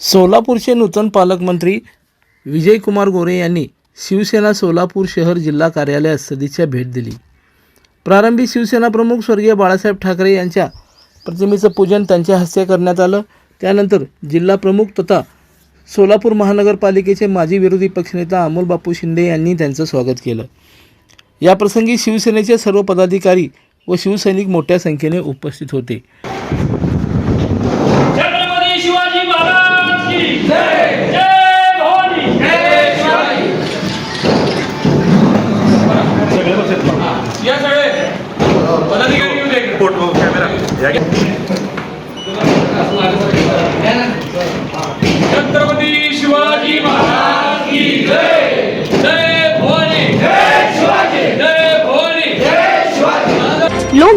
सोलापूरचे नूतन पालकमंत्री विजयकुमार गोरे यांनी शिवसेना सोलापूर शहर जिल्हा कार्यालयास सदिच्छा भेट दिली. प्रारंभी शिवसेना प्रमुख स्वर्गीय बाळासाहेब ठाकरे यांच्या प्रतिमेचं पूजन त्यांच्या हस्ते करण्यात आलं. त्यानंतर जिल्हा प्रमुख तथा सोलापूर महानगरपालिकेचे माजी विरोधी पक्षनेता अमोल बापू शिंदे यांनी त्यांचं स्वागत केलं. याप्रसंगी शिवसेनेचे सर्व पदाधिकारी व शिवसैनिक मोठ्या संख्येने उपस्थित होते.